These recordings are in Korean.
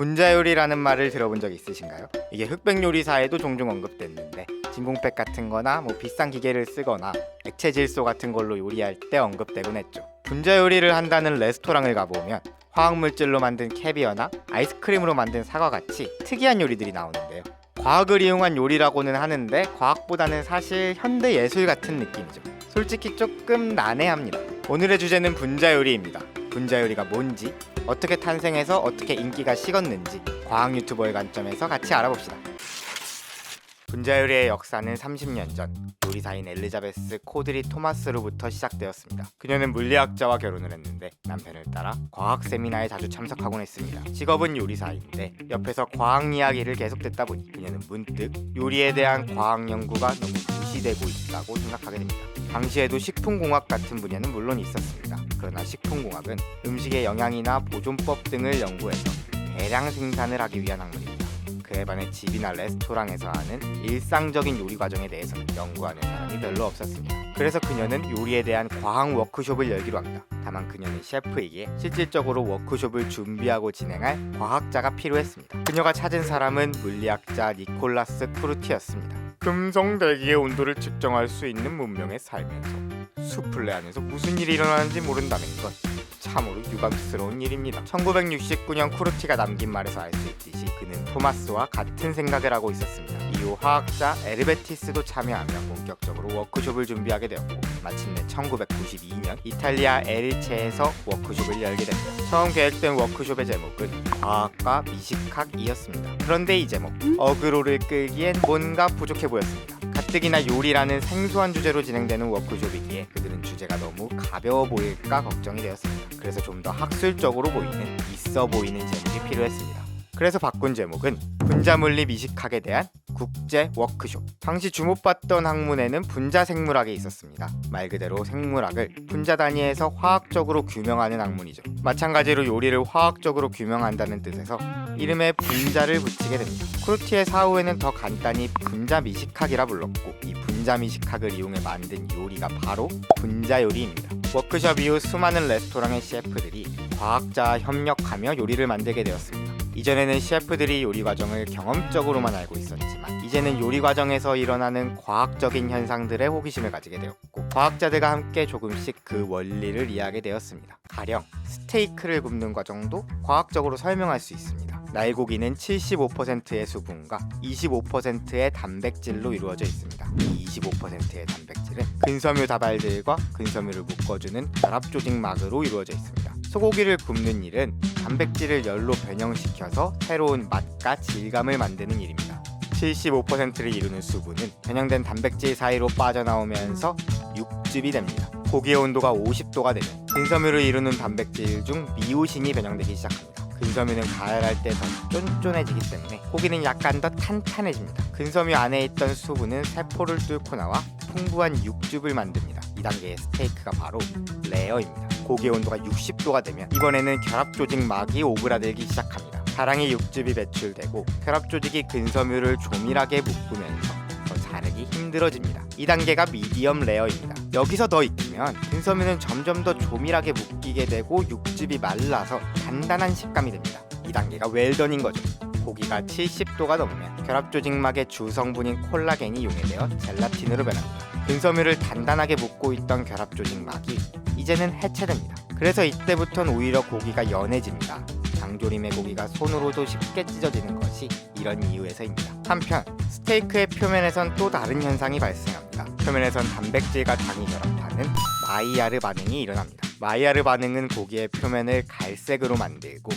분자 요리라는 말을 들어본 적 있으신가요? 이게 흑백 요리사에도 종종 언급됐는데 진공백 같은 거나 뭐 비싼 기계를 쓰거나 액체 질소 같은 걸로 요리할 때 언급되곤 했죠. 분자 요리를 한다는 레스토랑을 가보면 화학물질로 만든 캐비어나 아이스크림으로 만든 사과 같이 특이한 요리들이 나오는데요. 과학을 이용한 요리라고는 하는데 과학보다는 사실 현대 예술 같은 느낌이죠. 솔직히 조금 난해합니다. 오늘의 주제는 분자 요리입니다. 분자 요리가 뭔지, 어떻게 탄생해서 어떻게 인기가 식었는지 과학 유튜버의 관점에서 같이 알아봅시다. 분자 요리의 역사는 30년 전 요리사인 엘리자베스 코드리 토마스로부터 시작되었습니다. 그녀는 물리학자와 결혼을 했는데 남편을 따라 과학 세미나에 자주 참석하곤 했습니다. 직업은 요리사인데 옆에서 과학 이야기를 계속 듣다 보니 그녀는 문득 요리에 대한 과학 연구가 너무 무시되고 있다고 생각하게 됩니다. 당시에도 식품공학 같은 분야는 물론 있었습니다. 그러나 식품공학은 음식의 영양이나 보존법 등을 연구해서 대량 생산을 하기 위한 학문입니다. 그에 반해 집이나 레스토랑에서 하는 일상적인 요리 과정에 대해서는 연구하는 사람이 별로 없었습니다. 그래서 그녀는 요리에 대한 과학 워크숍을 열기로 합니다. 다만 그녀는 셰프이기에 실질적으로 워크숍을 준비하고 진행할 과학자가 필요했습니다. 그녀가 찾은 사람은 물리학자 니콜라스 크루티였습니다. 금성 대기의 온도를 측정할 수 있는 문명에 살면서 수플레 안에서 무슨 일이 일어나는지 모른다는 건 참으로 유감스러운 일입니다. 1969년 쿠르티가 남긴 말에서 알 수 있듯이 그는 토마스와 같은 생각을 하고 있었습니다. 이후 화학자 에르베티스도 참여하며 본격적으로 워크숍을 준비하게 되었고 마침내 1992년 이탈리아 에리체에서 워크숍을 열게 됩니다. 처음 계획된 워크숍의 제목은 과학과 미식학이었습니다. 그런데 이 제목 어그로를 끌기엔 뭔가 부족해 보였습니다. 가뜩이나 요리라는 생소한 주제로 진행되는 워크숍이기에 그들은 주제가 너무 가벼워 보일까 걱정이 되었습니다. 그래서 좀 더 학술적으로 보이는 있어 보이는 제목이 필요했습니다. 그래서 바꾼 제목은 분자물리 미식학에 대한 국제 워크숍. 당시 주목받던 학문에는 분자 생물학이 있었습니다. 말 그대로 생물학을 분자 단위에서 화학적으로 규명하는 학문이죠. 마찬가지로 요리를 화학적으로 규명한다는 뜻에서 이름에 분자를 붙이게 됩니다. 크루티의 사후에는 더 간단히 분자 미식학이라 불렀고 이 분자 미식학을 이용해 만든 요리가 바로 분자 요리입니다. 워크숍 이후 수많은 레스토랑의 셰프들이 과학자와 협력하며 요리를 만들게 되었습니다. 이전에는 셰프들이 요리 과정을 경험적으로만 알고 있었지만 이제는 요리 과정에서 일어나는 과학적인 현상들에 호기심을 가지게 되었고 과학자들과 함께 조금씩 그 원리를 이해하게 되었습니다. 가령 스테이크를 굽는 과정도 과학적으로 설명할 수 있습니다. 날고기는 75%의 수분과 25%의 단백질로 이루어져 있습니다. 이 25%의 단백질은 근섬유 다발들과 근섬유를 묶어주는 결합 조직막으로 이루어져 있습니다. 소고기를 굽는 일은 단백질을 열로 변형시켜서 새로운 맛과 질감을 만드는 일입니다. 75%를 이루는 수분은 변형된 단백질 사이로 빠져나오면서 육즙이 됩니다. 고기의 온도가 50도가 되면 근섬유를 이루는 단백질 중 미오신이 변형되기 시작합니다. 근섬유는 가열할 때 더 쫀쫀해지기 때문에 고기는 약간 더 탄탄해집니다. 근섬유 안에 있던 수분은 세포를 뚫고 나와 풍부한 육즙을 만듭니다. 이 단계의 스테이크가 바로 레어입니다. 고기의 온도가 60도가 되면 이번에는 결합 조직 막이 오그라들기 시작합니다. 다량의 육즙이 배출되고 결합 조직이 근섬유를 조밀하게 묶으면서 더 자르기 힘들어집니다. 이 단계가 미디엄 레어입니다. 여기서 더 익히면 근섬유는 점점 더 조밀하게 묶이게 되고 육즙이 말라서 단단한 식감이 됩니다. 이 단계가 웰던인 거죠. 고기가 70도가 넘으면 결합 조직막의 주성분인 콜라겐이 용해되어 젤라틴으로 변합니다. 근섬유를 단단하게 묶고 있던 결합 조직막이 이제는 해체됩니다. 그래서 이때부터는 오히려 고기가 연해집니다. 장조림의 고기가 손으로도 쉽게 찢어지는 것이 이런 이유에서입니다. 한편 스테이크의 표면에선 또 다른 현상이 발생합니다. 표면에선 단백질과 당이 결합하는 마이야르 반응이 일어납니다. 마이야르 반응은 고기의 표면을 갈색으로 만들고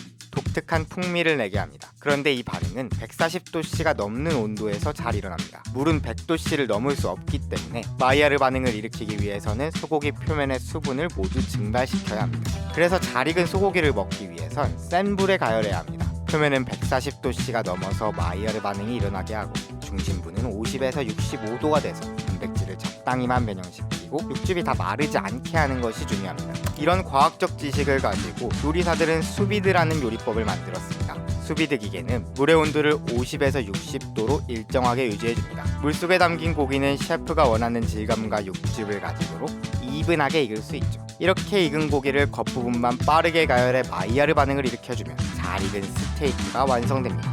독특한 풍미를 내게 합니다. 그런데 이 반응은 140도씨가 넘는 온도에서 잘 일어납니다. 물은 100도씨를 넘을 수 없기 때문에 마이야르 반응을 일으키기 위해서는 소고기 표면의 수분을 모두 증발시켜야 합니다. 그래서 잘 익은 소고기를 먹기 위해선 센 불에 가열해야 합니다. 표면은 140도씨가 넘어서 마이야르 반응이 일어나게 하고 중심부는 50에서 65도가 돼서 단백질을 적당히만 변형시 키고 육즙이 다 마르지 않게 하는 것이 중요합니다. 이런 과학적 지식을 가지고 요리사들은 수비드라는 요리법을 만들었습니다. 수비드 기계는 물의 온도를 50에서 60도로 일정하게 유지해줍니다. 물속에 담긴 고기는 셰프가 원하는 질감과 육즙을 가지도록 이분하게 익을 수 있죠. 이렇게 익은 고기를 겉부분만 빠르게 가열해 마이야르 반응을 일으켜주면 잘 익은 스테이크가 완성됩니다.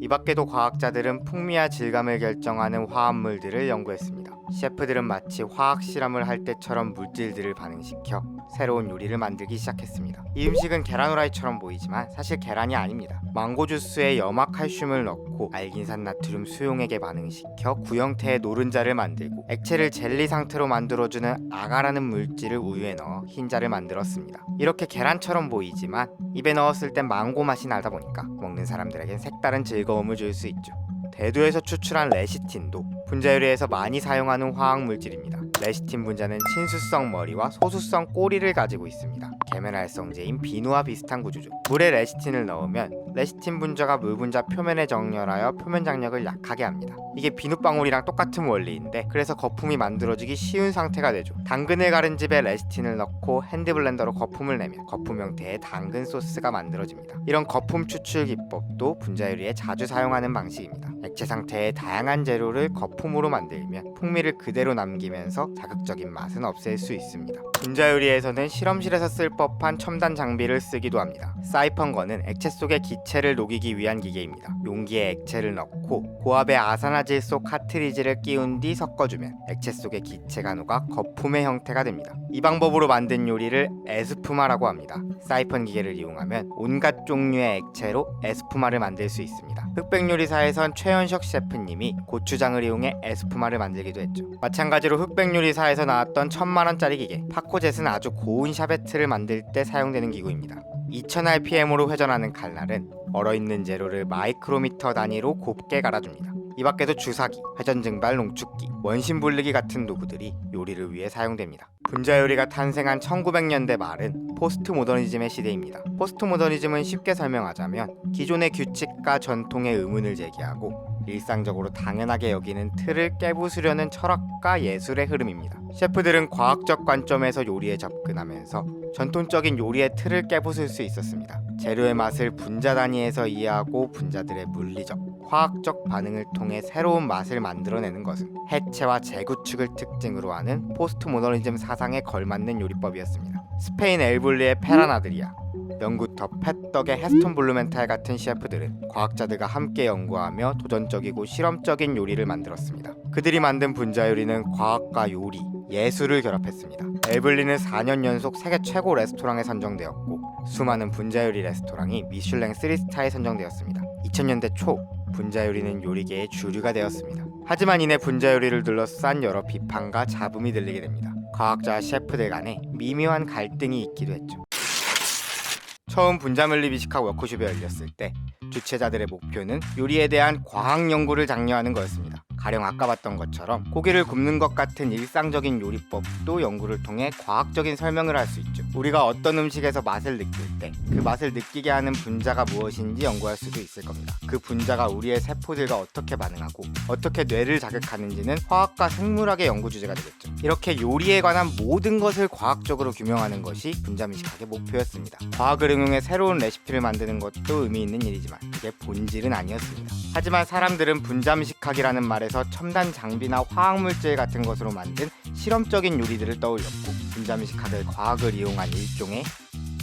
이 밖에도 과학자들은 풍미와 질감을 결정하는 화합물들을 연구했습니다. 셰프들은 마치 화학 실험을 할 때처럼 물질들을 반응시켜 새로운 요리를 만들기 시작했습니다. 이 음식은 계란 후라이처럼 보이지만 사실 계란이 아닙니다. 망고 주스에 염화 칼슘을 넣고 알긴산 나트륨 수용액에 반응시켜 구형태의 노른자를 만들고 액체를 젤리 상태로 만들어주는 아가라는 물질을 우유에 넣어 흰자를 만들었습니다. 이렇게 계란처럼 보이지만 입에 넣었을 땐 망고 맛이 나다 보니까 먹는 사람들에겐 색다른 즐 거움을 줄 수 있죠. 대두에서 추출한 레시틴도 분자 요리에서 많이 사용하는 화학 물질입니다. 레시틴 분자는 친수성 머리와 소수성 꼬리를 가지고 있습니다. 계면활성제인 비누와 비슷한 구조죠. 물에 레시틴을 넣으면 레시틴 분자가 물 분자 표면에 정렬하여 표면 장력을 약하게 합니다. 이게 비눗방울이랑 똑같은 원리인데 그래서 거품이 만들어지기 쉬운 상태가 되죠. 당근을 가른 집에 레시틴을 넣고 핸드블렌더로 거품을 내면 거품 형태의 당근 소스가 만들어집니다. 이런 거품 추출 기법도 분자 요리에 자주 사용하는 방식입니다. 액체 상태의 다양한 재료를 거품으로 만들면 풍미를 그대로 남기면서 자극적인 맛은 없앨 수 있습니다. 분자 요리에서는 실험실에서 쓸 법한 첨단 장비를 쓰기도 합니다. 사이펀건은 액체 속의 기체 를 녹이기 위한 기계입니다. 용기에 액체를 넣고 고압의 아산화질 소 카트리지를 끼운 뒤 섞어주면 액체 속의 기체가 녹아 거품의 형태가 됩니다. 이 방법으로 만든 요리를 에스푸마라고 합니다. 사이펀 기계를 이용하면 온갖 종류의 액체로 에스푸마를 만들 수 있습니다. 흑백 요리사에선 최현석 셰프님이 고추장을 이용해 에스푸마를 만들기도 했죠. 마찬가지로 흑백 요리사에서 나왔던 천만 원짜리 기계 파코젯은 아주 고운 샤베트를 만들 때 사용되는 기구입니다. 2000rpm으로 회전하는 칼날은 얼어있는 재료를 마이크로미터 단위로 곱게 갈아줍니다. 이 밖에도 주사기, 회전 증발 농축기, 원심 분리기 같은 도구들이 요리를 위해 사용됩니다. 분자 요리가 탄생한 1900년대 말은 포스트 모더니즘의 시대입니다. 포스트 모더니즘은 쉽게 설명하자면 기존의 규칙과 전통의 의문을 제기하고 일상적으로 당연하게 여기는 틀을 깨부수려는 철학과 예술의 흐름입니다. 셰프들은 과학적 관점에서 요리에 접근하면서 전통적인 요리의 틀을 깨부술 수 있었습니다. 재료의 맛을 분자 단위에서 이해하고 분자들의 물리적, 화학적 반응을 통해 새로운 맛을 만들어내는 것은 해체와 재구축을 특징으로 하는 포스트 모더니즘 사상에 걸맞는 요리법이었습니다. 스페인 엘블리의 페라나드리아, 더 팻덕의 헤스톤 블루멘탈 같은 셰프들은 과학자들과 함께 연구하며 도전적이고 실험적인 요리를 만들었습니다. 그들이 만든 분자 요리는 과학과 요리, 예술을 결합했습니다. 엘블리는 4년 연속 세계 최고 레스토랑에 선정되었고 수많은 분자 요리 레스토랑이 미슐랭 3스타에 선정되었습니다. 2000년대 초 분자 요리는 요리계의 주류가 되었습니다. 하지만 이내 분자 요리를 둘러싼 여러 비판과 잡음이 들리게 됩니다. 과학자와 셰프들 간에 미묘한 갈등이 있기도 했죠. 처음 분자물리 비식학 워크숍이 열렸을 때 주최자들의 목표는 요리에 대한 과학 연구를 장려하는 거였습니다. 가령 아까 봤던 것처럼 고기를 굽는 것 같은 일상적인 요리법도 연구를 통해 과학적인 설명을 할 수 있죠. 우리가 어떤 음식에서 맛을 느낄 때 그 맛을 느끼게 하는 분자가 무엇인지 연구할 수도 있을 겁니다. 그 분자가 우리의 세포들과 어떻게 반응하고 어떻게 뇌를 자극하는지는 화학과 생물학의 연구 주제가 되겠죠. 이렇게 요리에 관한 모든 것을 과학적으로 규명하는 것이 분자미식학의 목표였습니다. 과학을 응용해 새로운 레시피를 만드는 것도 의미 있는 일이지만 그게 본질은 아니었습니다. 하지만 사람들은 분자미식학이라는 말에서 첨단 장비나 화학물질 같은 것으로 만든 실험적인 요리들을 떠올렸고 분자미식학을 과학을 이용한 일종의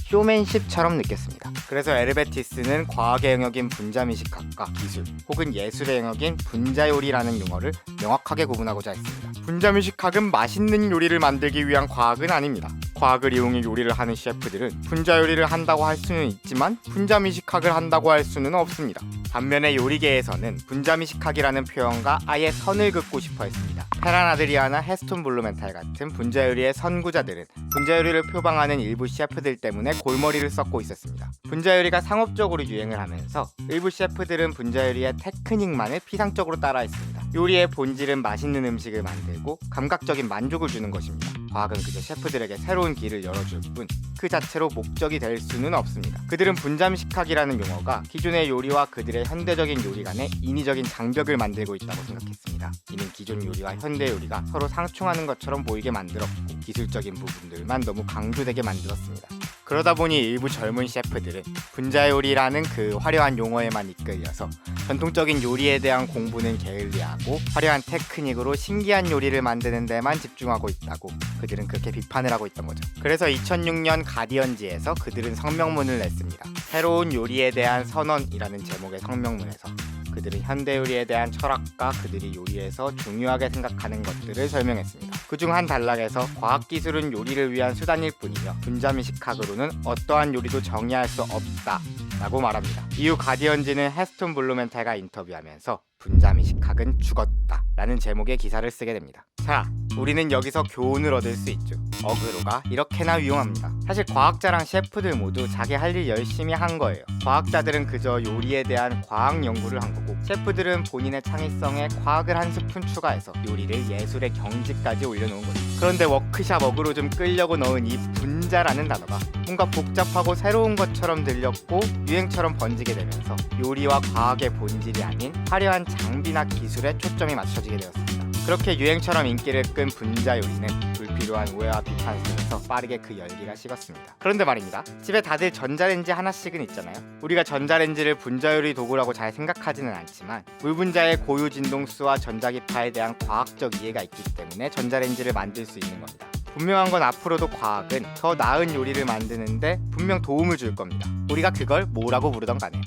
쇼맨십처럼 느꼈습니다. 그래서 에르베티스는 과학의 영역인 분자미식학과 기술 혹은 예술의 영역인 분자요리라는 용어를 명확하게 구분하고자 했습니다. 분자미식학은 맛있는 요리를 만들기 위한 과학은 아닙니다. 과학을 이용해 요리를 하는 셰프들은 분자 요리를 한다고 할 수는 있지만 분자 미식학을 한다고 할 수는 없습니다. 반면에 요리계에서는 분자 미식학이라는 표현과 아예 선을 긋고 싶어 했습니다. 페라나드리아나 헤스톤 블루멘탈 같은 분자 요리의 선구자들은 분자 요리를 표방하는 일부 셰프들 때문에 골머리를 썩고 있었습니다. 분자 요리가 상업적으로 유행을 하면서 일부 셰프들은 분자 요리의 테크닉만을 피상적으로 따라했습니다. 요리의 본질은 맛있는 음식을 만들고 감각적인 만족을 주는 것입니다. 과학은 그저 셰프들에게 새로운 길을 열어줄 뿐 그 자체로 목적이 될 수는 없습니다. 그들은 분잠식학이라는 용어가 기존의 요리와 그들의 현대적인 요리 간의 인위적인 장벽을 만들고 있다고 생각했습니다. 이는 기존 요리와 현대 요리가 서로 상충하는 것처럼 보이게 만들었고 기술적인 부분들만 너무 강조되게 만들었습니다. 그러다 보니 일부 젊은 셰프들은 분자 요리라는 그 화려한 용어에만 이끌려서 전통적인 요리에 대한 공부는 게을리하고 화려한 테크닉으로 신기한 요리를 만드는 데만 집중하고 있다고 그들은 그렇게 비판을 하고 있던 거죠. 그래서 2006년 가디언지에서 그들은 성명문을 냈습니다. 새로운 요리에 대한 선언이라는 제목의 성명문에서 그들은 현대 요리에 대한 철학과 그들이 요리에서 중요하게 생각하는 것들을 설명했습니다. 그중 한 단락에서 과학 기술은 요리를 위한 수단일 뿐이며 분자미식학으로는 어떠한 요리도 정의할 수 없다 라고 말합니다. 이후 가디언지는 헤스톤 블루멘탈과 인터뷰하면서 분자미 식학은 죽었다 라는 제목의 기사를 쓰게 됩니다. 자, 우리는 여기서 교훈을 얻을 수 있죠. 어그로가 이렇게나 위험합니다. 사실 과학자랑 셰프들 모두 자기 할 일 열심히 한 거예요. 과학자들은 그저 요리에 대한 과학 연구를 한 거고 셰프들은 본인의 창의성에 과학을 한 스푼 추가해서 요리를 예술의 경지까지 올려놓은 거죠. 그런데 워크샵 어그로 좀 끌려고 넣은 이 분 자라는 단어가 뭔가 복잡하고 새로운 것처럼 들렸고 유행처럼 번지게 되면서 요리와 과학의 본질이 아닌 화려한 장비나 기술에 초점이 맞춰지게 되었습니다. 그렇게 유행처럼 인기를 끈 분자 요리는 불필요한 오해와 비판 속에서 빠르게 그 열기가 식었습니다. 그런데 말입니다. 집에 다들 전자레인지 하나씩은 있잖아요. 우리가 전자레인지를 분자 요리 도구라고 잘 생각하지는 않지만 물분자의 고유 진동수와 전자기파에 대한 과학적 이해가 있기 때문에 전자레인지를 만들 수 있는 겁니다. 분명한 건 앞으로도 과학은 더 나은 요리를 만드는데 분명 도움을 줄 겁니다. 우리가 그걸 뭐라고 부르던 간에